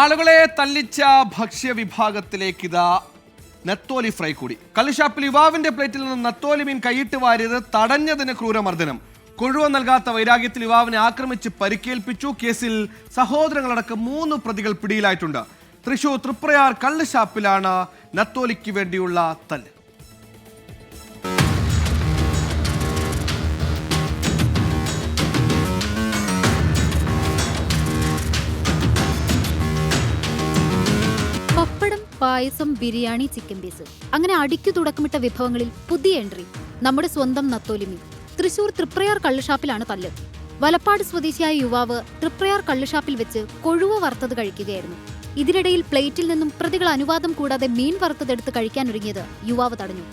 ആളുകളെ തല്ലിച്ച ഭക്ഷ്യ വിഭാഗത്തിലേക്ക് ഇതാ നത്തോലി ഫ്രൈ കൂടി. കള്ളുഷാപ്പിൽ യുവാവിന്റെ പ്ലേറ്റിൽ നിന്ന് നത്തോലി മീൻ കൈയിട്ട് വാരിയത് തടഞ്ഞതിന് ക്രൂരമർദ്ദനം. കൊഴുവ നൽകാത്ത വൈരാഗ്യത്തിൽ യുവാവിനെ ആക്രമിച്ച് പരിക്കേൽപ്പിച്ചു. കേസിൽ സഹോദരങ്ങളടക്കം മൂന്ന് പ്രതികൾ പിടിയിലായിട്ടുണ്ട്. തൃശൂർ തൃപ്രയാർ കള്ളുഷാപ്പിലാണ് നത്തോലിക്ക് വേണ്ടിയുള്ള തല്ല്. പായസം ബിരിയാണി ചിക്കൻ പീസ് അങ്ങനെ അടിക്കു തുടക്കമിട്ട വിഭവങ്ങളിൽ പുതിയ എൻട്രി നമ്മുടെ സ്വന്തം നത്തോലിമി. തൃശൂർ തൃപ്രയാർ കള്ളുഷാപ്പിലാണ് തല്ല്. വലപ്പാട് സ്വദേശിയായ യുവാവ് തൃപ്രയാർ കള്ളുഷാപ്പിൽ വെച്ച് കൊഴുവ വറുത്തത് കഴിക്കുകയായിരുന്നു. ഇതിനിടയിൽ പ്ലേറ്റിൽ നിന്നും പ്രതികൾ അനുവാദം കൂടാതെ മീൻ വറുത്തതെടുത്ത് കഴിക്കാനൊരുങ്ങിയത് യുവാവ് തടഞ്ഞു.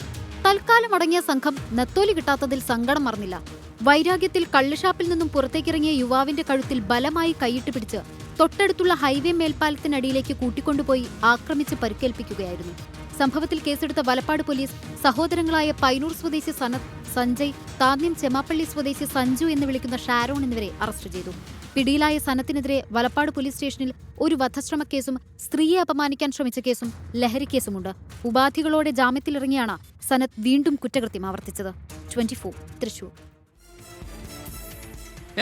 തൽക്കാലം അടങ്ങിയ സംഘം നത്തോലി കിട്ടാത്തതിൽ സങ്കടം മറന്നില്ല. വൈരാഗ്യത്തിൽ കള്ളുഷാപ്പിൽ നിന്നും പുറത്തേക്കിറങ്ങിയ യുവാവിന്റെ കഴുത്തിൽ ബലമായി കൈയിട്ട് പിടിച്ച് തൊട്ടടുത്തുള്ള ഹൈവേ മേൽപ്പാലത്തിനടിയിലേക്ക് കൂട്ടിക്കൊണ്ടുപോയി ആക്രമിച്ച് പരിക്കേൽപ്പിക്കുകയായിരുന്നു. സംഭവത്തിൽ കേസെടുത്ത വലപ്പാട് പോലീസ് സഹോദരങ്ങളായ പൈനൂർ സ്വദേശി സനത് സഞ്ജയ് താന്യം ചെമാപ്പള്ളി സ്വദേശി സഞ്ജു എന്ന് വിളിക്കുന്ന ഷാരോൺ എന്നിവരെ അറസ്റ്റ് ചെയ്തു. പിടിയിലായ സനത്തിനെതിരെ വലപ്പാട് പോലീസ് സ്റ്റേഷനിൽ ഒരു വധശ്രമ കേസും സ്ത്രീയെ അപമാനിക്കാൻ ശ്രമിച്ച കേസും ലഹരിക്കേസുമുണ്ട് ഉപാധികളോടെ ജാമ്യത്തിലിറങ്ങിയാണ് സനത് വീണ്ടും കുറ്റകൃത്യം ആവർത്തിച്ചത്. ട്വന്റി തൃശൂർ.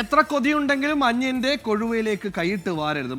എത്ര കൊതിയുണ്ടെങ്കിലും അന്യന്റെ കൊഴുവയിലേക്ക് കൈയിട്ട് വാരരുത്.